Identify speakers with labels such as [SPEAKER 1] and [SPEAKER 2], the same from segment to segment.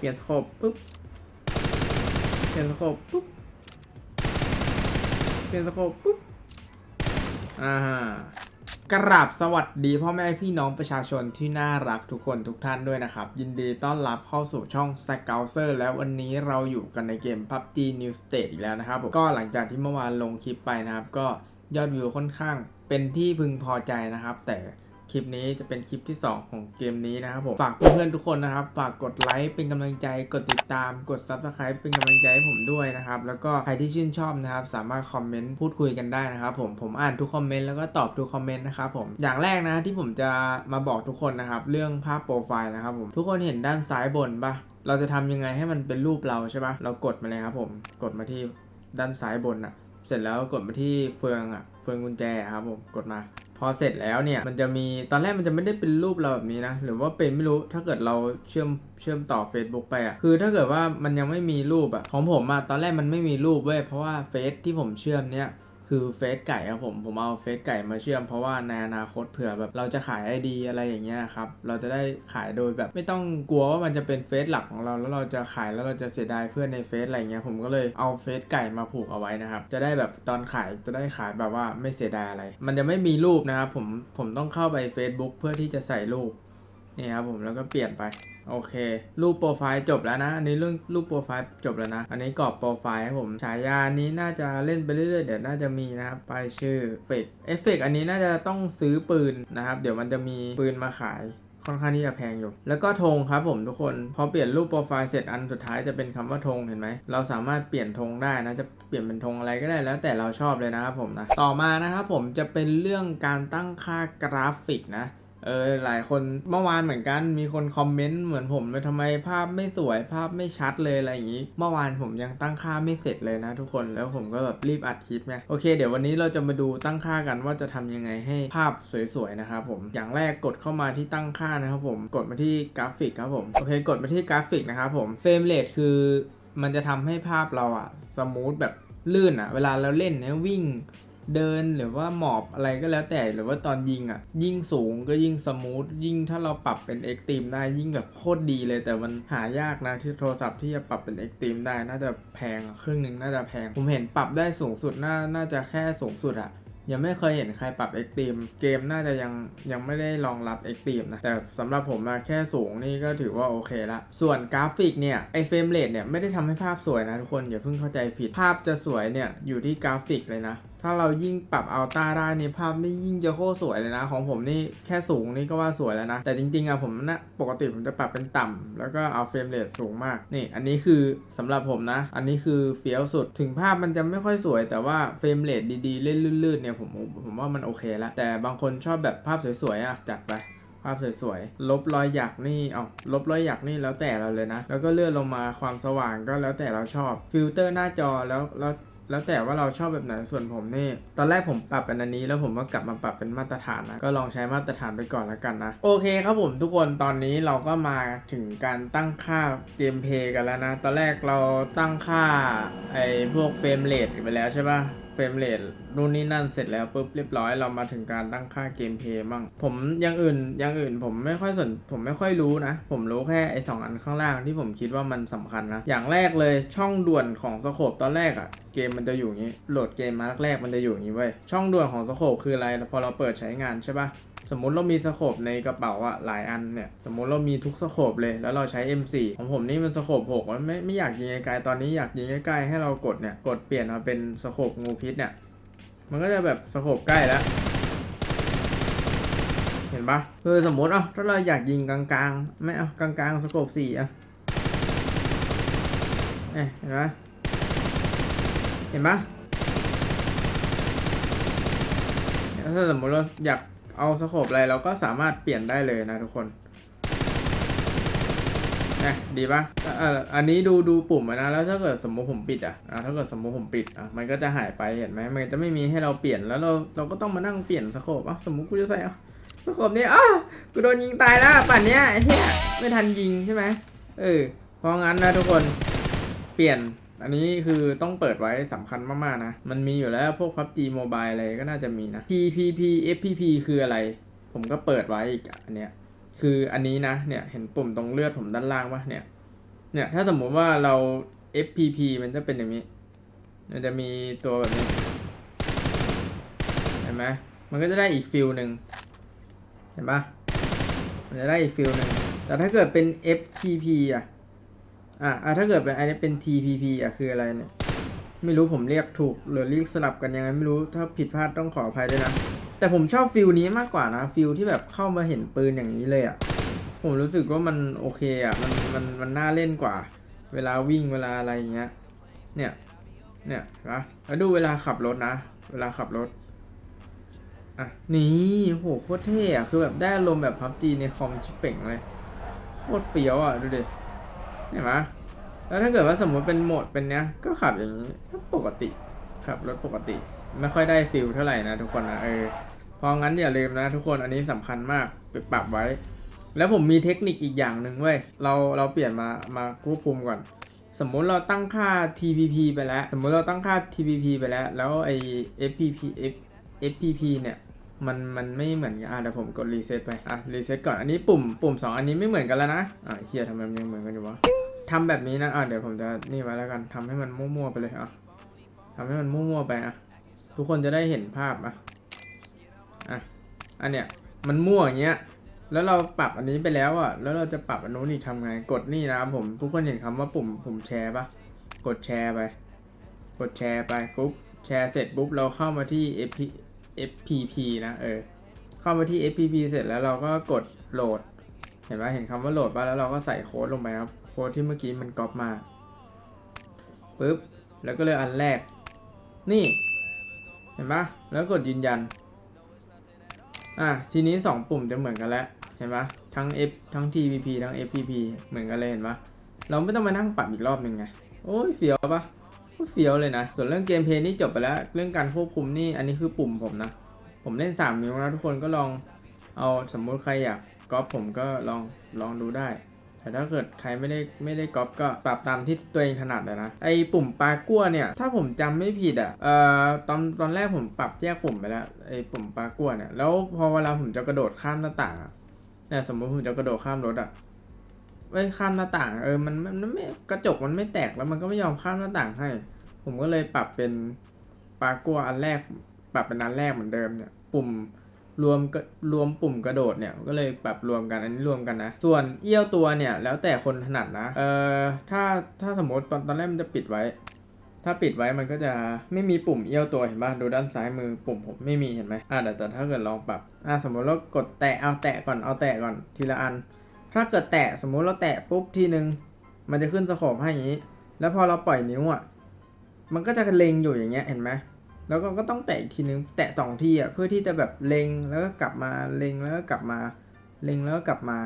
[SPEAKER 1] เปลี่ยนสโคปปุ๊บ เปลี่ยนสโคปปุ๊บ เปลี่ยนสโคปปุ๊บ อ่าฮะกราบสวัสดีพ่อแม่พี่น้องประชาชนที่น่ารักทุกคนทุกท่านด้วยนะครับ ยินดีต้อนรับเข้าสู่ช่อง s c o u t e r แล้ววันนี้เราอยู่กันในเกม PUBG New State อีกแล้วนะครับผมก็หลังจากที่เมื่อวานลงคลิปไปนะครับ ก็ยอดวิวค่อนข้างเป็นที่พึงพอใจนะครับ แต่ คลิปนี้จะเป็นคลิปที่ 2 ของเกมนี้นะครับผมฝากเพื่อนๆทุกคนนะครับ ฝากกดไลค์เป็นกำลังใจกดติดตามกด Subscribe เป็นกำลังใจให้ผมด้วยนะครับ แล้วก็ใครที่ชื่นชอบนะครับ สามารถคอมเมนต์พูดคุยกันได้นะครับผมผมอ่านทุกคอมเมนต์แล้วก็ตอบทุกคอมเมนต์นะครับผมอย่างแรกนะที่ผมจะมาบอกทุกคนนะครับ เรื่องภาพโปรไฟล์นะครับผมทุกคนเห็นด้านซ้ายบนปะเราจะทำยังไงให้มันเป็นรูปเราใช่ปะเรากดมาเลยครับผมกดมาที่ด้านซ้ายบนอะเสร็จแล้วกดมาที่เฟืองอะเฟืองกุญแจครับผมกดมา พอเสร็จแล้วเนี่ยมันจะมีตอนแรกมันจะไม่ได้เป็นรูปเราแบบนี้นะ หรือว่าเป็นไม่รู้ถ้าเกิดเราเชื่อมเชื่อมต่อ Facebook ไปอะคือถ้าเกิดว่ามันยังไม่มีรูปอะของผมอะตอนแรกมันไม่มีรูปเว้ยเพราะว่าเฟซที่ผมเชื่อมเนี่ย คือเฟซไก่ครับผมผมเอาเฟซไก่มาเชื่อมเพราะว่าในอนาคตเผื่อแบบเราจะขาย ID อะไรอย่างเงี้ยครับเราจะได้ขายโดยแบบไม่ต้องกลัวว่ามันจะเป็นเฟซหลักของเราแล้วเราจะขายแล้วเราจะเสียดายเพื่อนในเฟซอะไรเงี้ยผมก็เลยเอาเฟซไก่มาผูกเอาไว้นะครับจะได้แบบตอนขายจะได้ขายแบบว่าไม่เสียดายอะไร มันจะไม่มีรูปนะครับผมผมต้องเข้าไป Facebook เพื่อที่จะใส่รูป นี่ครับผมแล้วก็เปลี่ยนไป โอเค รูปโปรไฟล์จบแล้วนะ อันนี้เรื่องรูปโปรไฟล์จบแล้วนะ อันนี้กรอบโปรไฟล์ครับผมฉายานี้น่าจะเล่นไปเรื่อยๆ เดี๋ยวน่าจะมีนะครับไปชื่อเฟกเอฟเฟกอันนี้น่าจะต้องซื้อปืนนะครับ เดี๋ยวมันจะมีปืนมาขายค่อนข้างที่จะแพงอยู่ แล้วก็ธงครับผมทุกคน พอเปลี่ยนรูปโปรไฟล์เสร็จอันสุดท้ายจะเป็นคำว่าธงเห็นไหม เราสามารถเปลี่ยนธงได้นะ จะเปลี่ยนเป็นธงอะไรก็ได้แล้วแต่เราชอบเลยนะครับผมนะ ต่อมานะครับผมจะเป็นเรื่องการตั้งค่ากราฟิกนะ เออหลายคนเมื่อวานเหมือนกันมีคนคอมเมนต์เหมือนผมเลยทำไมภาพไม่สวยภาพไม่ชัดเลยอะไรอย่างนี้ เมื่อวานผมยังตั้งค่าไม่เสร็จเลยนะทุกคนแล้วผมก็แบบรีบอัดคลิปไงโอเค เดี๋ยววันนี้เราจะมาดูตั้งค่ากันว่าจะทำยังไงให้ภาพสวยๆนะครับผมอย่างแรกกดเข้ามาที่ตั้งค่านะครับผมกดมาที่กราฟิกครับผมโอเคกดมาที่กราฟิกนะครับผมเฟรมเรทคือมันจะทำให้ภาพเราอะสมูทแบบลื่นอะเวลาเราเล่นเนี่ยวิ่ง เดินหรือว่าหมอบอะไรก็แล้วแต่หรือว่าตอนยิงอะ ยิ่งสูงก็ยิ่งสมูทยิ่งถ้าเราปรับเป็นเอ็กตรีมได้ยิ่งแบบโคตรดีเลยแต่มันหายากนะที่โทรศัพท์ที่จะปรับเป็นเอ็กตรีมได้น่าจะแพงครึ่งหนึ่งน่าจะแพง ผมเห็นปรับได้สูงสุดน่าน่าจะแค่สูงสุดอะยังไม่เคยเห็นใครปรับเอ็กตรีมเกมน่าจะยังยังไม่ได้รองรับเอ็กตรีมนะ แต่สำหรับผมอะแค่สูงนี่ก็ถือว่าโอเคละ ส่วนกราฟิกเนี่ย ไอเฟรมเรทเนี่ย ไม่ได้ทำให้ภาพสวยนะทุกคน อย่าเพิ่งเข้าใจผิดภาพจะสวยเนี่ย อยู่ที่กราฟิกเลยนะ ถ้าเรายิ่งปรับอัลต้าได้นี่ภาพนี่ยิ่งจะโคตรสวยเลยนะ ของผมนี่แค่สูงนี่ก็ว่าสวยแล้วนะ แต่จริงๆอะผมนะปกติผมจะปรับเป็นต่ำแล้วก็เอาเฟรมเรทสูงมาก นี่ อันนี้คือสำหรับผมนะ อันนี้คือเฟี้ยวสุดถึงภาพมันจะไม่ค่อยสวย แต่ว่าเฟรมเรทดีๆเล่นลื่นๆเนี่ยผมผมว่ามันโอเคแล้วแต่บางคนชอบแบบภาพสวยๆอะจัดไปภาพสวยๆ ลบรอยหยักนี่เอาลบรอยหยักนี่แล้วแต่เราเลยนะ แล้วก็เลื่อนลงมาความสว่างก็แล้วแต่เราชอบ ฟิลเตอร์หน้าจอแล้วแล้ว แล้วแต่ว่าเราชอบแบบไหนส่วนผมนี่ ตอนแรกผมปรับเป็นอันนี้ แล้วผมก็กลับมาปรับเป็นมาตรฐานนะ ก็ลองใช้มาตรฐานไปก่อนแล้วกันนะ โอเคครับผมทุกคนตอนนี้เราก็มาถึงการตั้งค่าเกมเพย์กันแล้วนะ ตอนแรกเราตั้งค่าไอ้พวกเฟรมเรทไปแล้วใช่ปะเฟรมเรทนู่นนี่นั่นเสร็จแล้วปุ๊บเรียบร้อยเรามาถึงการตั้งค่าเกมเพย์มั่งผมอย่างอื่นอย่างอื่นผมไม่ค่อยสนผมไม่ค่อยรู้นะ ผมรู้แค่ไอ้สองอันข้างล่างที่ผมคิดว่ามันสำคัญนะ อย่างแรกเลยช่องด่วนของสโคปตอนแรกอะเกมมันจะอยู่อย่างนี้โหลดเกมมาแรกมันจะอยู่อย่างนี้เว้ยช่องด่วนของสโคปคืออะไรพอเราเปิดใช้งานใช่ปะ สมมุติเรามีสโคปในกระเป๋าอะหลายอันเนี่ย สมมุติเรามีทุกสโคปเลย แล้วเราใช้ M4 ของผมนี่มันสโคป6มันไม่ไม่อยากยิงไกลตอนนี้อยากยิงใกล้ๆให้เรากดเนี่ย กดเปลี่ยนมาเป็นสโคปงูพิษเนี่ย มันก็จะแบบสโคปใกล้แล้วเห็นปะคือสมมติเอะถ้าเราอยากยิงกลางๆ ไม่เอากลางๆสโคปสี่อะเอ๊ะเห็นปะเห็นปะถ้าสมมติเราอยาก เอาสโคปอะไรเราก็สามารถเปลี่ยนได้เลยนะทุกคนนะดีปะ่ะอันนี้ดูดูปุ่มนะ แล้วถ้าเกิดสมมติผมปิดอะอะถ้าเกิดสมมติผมปิดอะ มันก็จะหายไปเห็นไหมมันจะไม่มีให้เราเปลี่ยน แล้วเราเราก็ต้องมานั่งเปลี่ยนสโคปอะสมมติกูจะใส่อะสโคปนี้อ้ากูโดนยิงตายแล้วป่านเนี้ยไอ้เหี้ยไม่ทันยิงใช่ไหมเออเพราะงั้นนะทุกคน เปลี่ยน อันนี้คือต้องเปิดไว้สำคัญมากๆนะ มันมีอยู่แล้วพวก PUBG Mobile อะไรก็น่าจะมีนะ PPP FPP คืออะไร ผมก็เปิดไว้อีกอะอันเนี้ยคืออันนี้นะเนี่ยเห็นปุ่มตรงเลือดผมด้านล่างปะเนี่ยเนี่ยถ้าสมมุติว่าเรา FPP มันจะเป็นอย่างนี้ มันจะมีตัวแบบนี้ เห็นไหมมันก็จะได้อีกฟิลหนึ่งเห็นปะมันจะได้อีกฟิลหนึ่งแต่ถ้าเกิดเป็น FPP อะ อะอะถ้าเกิดเป็นอันนี้เป็น TPP อะคืออะไรเนี่ย ไม่รู้ผมเรียกถูกหรือเรียกสลับกันยังไงไม่รู้ถ้าผิดพลาดต้องขออภัยด้วยนะ แต่ผมชอบฟิลนี้มากกว่านะฟิลที่แบบเข้ามาเห็นปืนอย่างนี้เลยอะผมรู้สึกว่ามันโอเคอะมันมันมันน่าเล่นกว่า เวลาวิ่งเวลาอะไรอย่างเงี้ย เนี่ย เนี่ยนะแล้วดูเวลาขับรถนะ เวลาขับรถอะนี่โหโคตรเท่อะคือแบบได้อารมแบบพับจีในคอมชิปเป่งเลยโคตรเฟี้ยวอะดูดิ เห็นไหมแล้วถ้าเกิดว่าสมมติเป็นโหมดเป็นเนี้ย ก็ขับอย่างนี้ปกติขับรถปกติ ไม่ค่อยได้ฟิลเท่าไหร่นะทุกคนนะเออเพราะงั้นอย่าลืมนะทุกคนอันนี้สำคัญมากไปปรับไว้ แล้วผมมีเทคนิคอีกอย่างหนึ่งเว้ยเราเราเปลี่ยนมามาควบคุมก่อน สมมุติเราตั้งค่า TPP ไปแล้ว สมมุติเราตั้งค่า TPP ไปแล้ว แล้วไอ้ FPP F FPP เนี่ยมันมันไม่เหมือนกันอะเดี๋ยวผมกดรีเซ็ตไปอะรีเซ็ตก่อนอันนี้ปุ่มปุ่ม 2 อันนี้ไม่เหมือนกันแล้วนะอะเฮียทำไมมันยังเหมือนกันอยู่วะ ทำแบบนี้นะอะเดี๋ยวผมจะนี่ไว้แล้วกันทำให้มันมั่วๆไปเลยอะทำให้มันมั่วๆไปอะ ทุกคนจะได้เห็นภาพอะอะอันเนี้ยมันมั่วอย่างเงี้ย แล้วเราปรับอันนี้ไปแล้วอะ แล้วเราจะปรับอันนู้นอีกทำไง กดนี่นะครับผม ทุกคนเห็นคำว่าปุ่มปุ่มแชร์ปะกดแชร์ไป กดแชร์ไปปุ๊บแชร์เสร็จปุ๊บเราเข้ามาที่ FP FPP นะเออเข้ามาที่ FPP เสร็จแล้วเราก็กดโหลด ห็นไหมเห็นคำว่าโหลดป่ะแล้วเราก็ใส่โค้ดลงไปครับ โค้ดที่เมื่อกี้มันก๊อปมาปุ๊บแล้วก็เลยอันแรก นี่ เห็นปะแล้วกดยืนยัน อะทีนี้ 2 ปุ่มจะเหมือนกันแล้วเห็นปะทั้ง F ทั้ง TPP ทั้ง FPP เหมือนกันเลยเห็นปะเราไม่ต้องมานั่งปรับอีกรอบหนึ่งไง โอ้ยเฟียวปะโคตรเฟียวเลยนะ ส่วนเรื่องเกมเพลย์นี่จบไปแล้ว เรื่องการควบคุมนี่อันนี้คือปุ่มผมนะ ผมเล่น 3 นิ้วนะทุกคนก็ลองเอาสมมุติใครอยาก ก๊อปผมก็ลองลองดูได้ แต่ถ้าเกิดใครไม่ได้ไม่ได้ก๊อปก็ปรับตามที่ตัวเองถนัดเลยนะ ไอปุ่มปลากั้วเนี่ย ถ้าผมจำไม่ผิดอะ เอ่อตอนตอนแรกผมปรับแยกปุ่มไปแล้วไอปุ่มปลากั้วเนี่ย แล้วพอเวลาผมจะกระโดดข้ามหน้าต่างอะเนี่ยสมมติผมจะกระโดดข้ามรถอะเอ้ยข้ามหน้าต่างเออมันมันมันไม่กระจกมันไม่แตกแล้วมันก็ไม่ยอมข้ามหน้าต่างให้ ผมก็เลยปรับเป็นปลากั้วอันแรก ปรับเป็นอันแรกเหมือนเดิมเนี่ย ปุ่ม รวมรวมปุ่มกระโดดเนี่ยก็เลยปรับรวมกันอันนี้รวมกันนะ ส่วนเอี้ยวตัวเนี่ยแล้วแต่คนถนัดนะเอ่อถ้าถ้าสมมติตอนตอนแรกมันจะปิดไว้ ถ้าปิดไว้มันก็จะไม่มีปุ่มเอี้ยวตัวเห็นป่ะดูด้านซ้ายมือปุ่มผมไม่มีเห็นไหมอ่าแต่แต่ถ้าเกิดลองปรับอ่าสมมติเรากดแตะเอาแตะก่อนเอาแตะก่อนทีละอัน ถ้าเกิดแตะสมมุติเราแตะปุ๊บทีนึงมันจะขึ้นสโคปให้อย่างนี้ แล้วพอเราปล่อยนิ้วอะมันก็จะเล็งอยู่อย่างเงี้ยเห็นไหม แล้วก็ก็ต้องแตะอีกทีนึง แตะสองทีอะเพื่อที่จะแบบเล็งแล้วก็กลับมาเล็งแล้วก็กลับมาเล็งแล้วก็กลับมา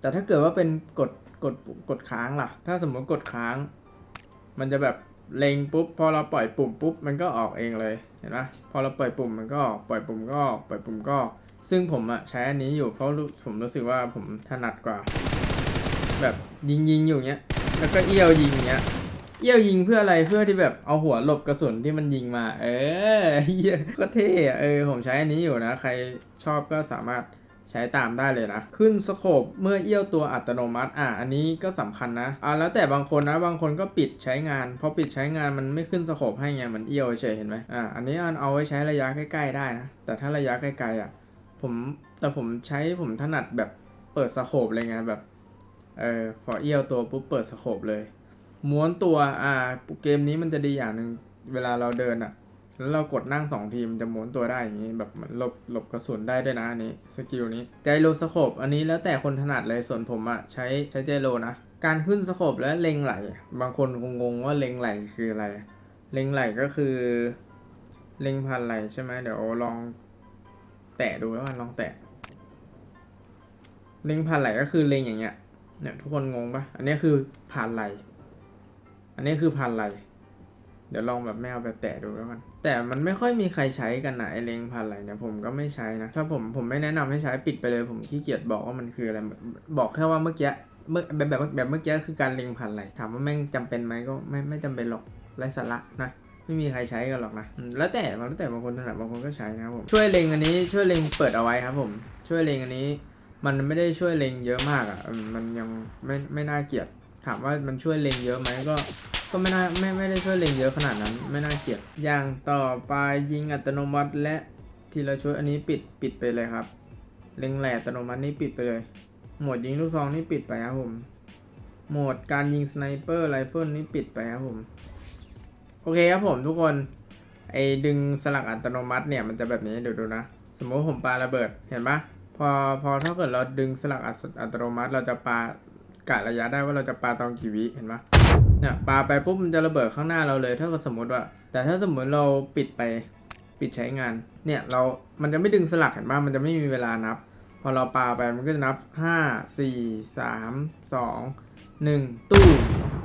[SPEAKER 1] แต่ถ้าเกิดว่าเป็นกดกดกดค้างล่ะ ถ้าสมมติกดค้าง มันจะแบบเล็งปุ๊บพอเราปล่อยปุ่มปุ๊บมันก็ออกเองเลยเห็นไหมพอเราปล่อยปุ่มมันก็ออกปล่อยปุ่มก็ออกปล่อยปุ่มก็ ซึ่งผมอะใช้อันนี้อยู่เพราะผมรู้สึกว่าผมถนัดกว่า แบบยิงยิงอยู่เงี้ยแล้วก็เอี้ยวยิงเงี้ย เอี้ยวยิงเพื่ออะไรเพื่อที่แบบเอาหัวหลบกระสุนที่มันยิงมา เออเหี้ยก็เท่เออผมใช้อันนี้อยู่นะ ใครชอบก็สามารถใช้ตามได้เลยนะ ขึ้นสโคปเมื่อเอี้ยวตัวอัตโนมัติ อะอันนี้ก็สำคัญนะอะแล้วแต่บางคนนะบางคนก็ปิดใช้งานพอปิดใช้งานมันไม่ขึ้นสโคปให้ไงมันเอี้ยวเฉยเห็นไหมอะอันนี้อันเอาไว้ใช้ระยะใกล้ๆได้นะแต่ถ้าระยะไกลๆอะผมแต่ผมใช้ผมถนัดแบบเปิดสโคปเลยไงแบบเออพอเอี้ยวตัวปุ๊บเปิดสโคปเลย ม้วนตัว อ่า เกมนี้มันจะดีอย่างหนึ่งเวลาเราเดินอะ แล้วเรากดนั่งสองทีมนจะม้วนตัวได้อย่างนี้ แบบหมือนหลบหลบกระสุนได้ด้วยนะอันนี้สกิลนี้ไจโรสโคปอันนี้แล้วแต่คนถนัดเลยส่วนผมอะใช้ใช้ไจโรนะ การขึ้นสโคปและเล็งไหล บางคนคงงงว่าเล็งไหลคืออะไร เล็งไหลก็คือ เล็งพันไหลใช่ไหมเดี๋ยวลองแตะดูแล้วกันลองแตะ เล็งผ่านไหลก็คือเล็งอย่างเงี้ยเนี่ยทุกคนงงปะอันนี้คือผ่านไหล อันนี้คือผ่านไหลเดี๋ยวลองแบบไม่เอาแบบแตะดูแล้วกัน แต่มันไม่ค่อยมีใครใช้กันนะไอเล็งผ่านไหลเนี่ยผมก็ไม่ใช้นะ ถ้าผมผมไม่แนะนำให้ใช้ปิดไปเลย ผมขี้เกียจบอกว่ามันคืออะไร บอกแค่ว่าเมื่อกี้เมื่อแบบแบบแบบเมื่อกี้คือการเล็งผ่านไหลถามว่าแม่งจำเป็นไหมก็ไม่ไม่จำเป็นหรอกไร้สาระนะไม่มีใครใช้กันหรอกนะ แล้วแต่แล้วแต่บางคนถนัดบางคนก็ใช้นะครับผม ช่วยเล็งอันนี้ช่วยเล็งเปิดเอาไว้ครับผม ช่วยเล็งอันนี้ มันไม่ได้ช่วยเล็งเยอะมากอะมมันยังไม่ไม่น่าเกลียด ถามว่ามันช่วยเล็งเยอะไหมก็ ก็ไม่น่าไม่ไม่ได้ช่วยเล็งเยอะขนาดนั้น ไม่น่าเกลียดอย่างต่อไปยิงอัตโนมัติและทีละชุดอันนี้ปิดปิดไปเลยครับ เล็งแหลอัตโนมัตินี่ปิดไปเลย โหมดยิงลูกซองนี่ปิดไปครับผมโหมดการยิงสไนเปอร์ไรเฟิลนี่ปิดไปครับผมโอเคครับผมทุกคนไอดึงสลักอัตโนมัติเนี่ยมันจะแบบนี้เดี๋ยวดูนะ สมมติผมปาระเบิดเห็นปะพอพอถ้าเกิดเราดึงสลักอัตอัตโนมัติ เราจะปา กะระยะได้ว่าเราจะปาตอนกี่วิเห็นปะเนี่ยปาไปปุ๊บมันจะระเบิดข้างหน้าเราเลย ถ้ากิดสมมติว่า แต่ถ้าสมมติเราปิดไปปิดใช้งาน เนี่ยเรา มันจะไม่ดึงสลักเห็นปะมันจะไม่มีเวลานับ พอเราปาไปมันก็จะนับห้าสี่สามสองหนึ่งตู้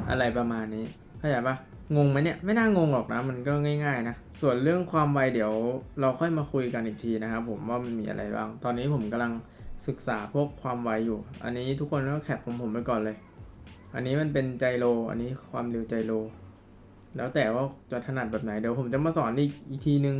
[SPEAKER 1] อะไรประมาณนี้เข้าใจปะงงไหมเนี่ยไม่น่างงหรอกนะมันก็ง่ายๆนะส่วนเรื่องความไวเดี๋ยวเราค่อยมาคุยกันอีกทีนะครับผมว่ามันมีอะไรบ้าง ตอนนี้ผมกำลัง ศึกษาพวกความไวอยู่ อันนี้ทุกคนก็แคปผมผมไปก่อนเลย อันนี้มันเป็นไจโร อันนี้ความเร็วไจโร แล้วแต่ว่าจะถนัดแบบไหน เดี๋ยวผมจะมาสอนอีกอีกทีนึง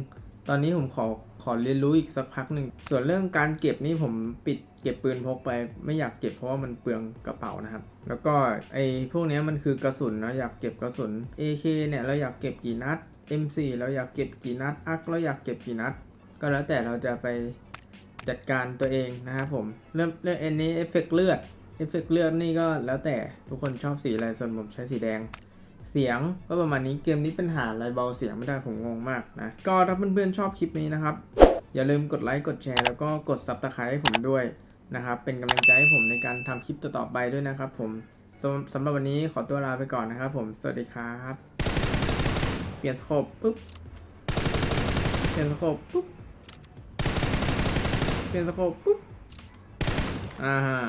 [SPEAKER 1] ตอนนี้ผมขอขอเรียนรู้อีกสักพักหนึ่ง ส่วนเรื่องการเก็บนี่ผมปิดเก็บปืนพกไป ไม่อยากเก็บเพราะว่ามันเปลืองกระเป๋านะครับ แล้วก็ไอ้พวกนี้มันคือกระสุนนะอยากเก็บกระสุน AK เนี่ยเราอยากเก็บกี่นัด M4 เราอยากเก็บกี่นัดอักเราอยากเก็บกี่นัด ก็แล้วแต่เราจะไป จัดการตัวเองนะครับผม เรื่องเรื่องอันนี้เอฟเฟกต์เลือด เอฟเฟกต์เลือดนี่ก็แล้วแต่ทุกคนชอบสีอะไร ส่วนผมใช้สีแดง เสียงก็ประมาณนี้เกมนี้เป็นหาอะไรเบาเสียงไม่ได้ผมงงมากนะ ก็ถ้าเพื่อนๆชอบคลิปนี้นะครับ อย่าลืมกดไลค์กดแชร์แล้วก็กดซับสไครต์ให้ผมด้วยนะครับ เป็นกำลังใจให้ผมในการทำคลิปต่อๆไปด้วยนะครับผมสำสำหรับวันนี้ขอตัวลาไปก่อนนะครับผม สวัสดีครับ เปลี่ยนสโคปปุ๊บ เปลี่ยนสโคปปุ๊บ เปลี่ยนสโคปปุ๊บอ่าฮะ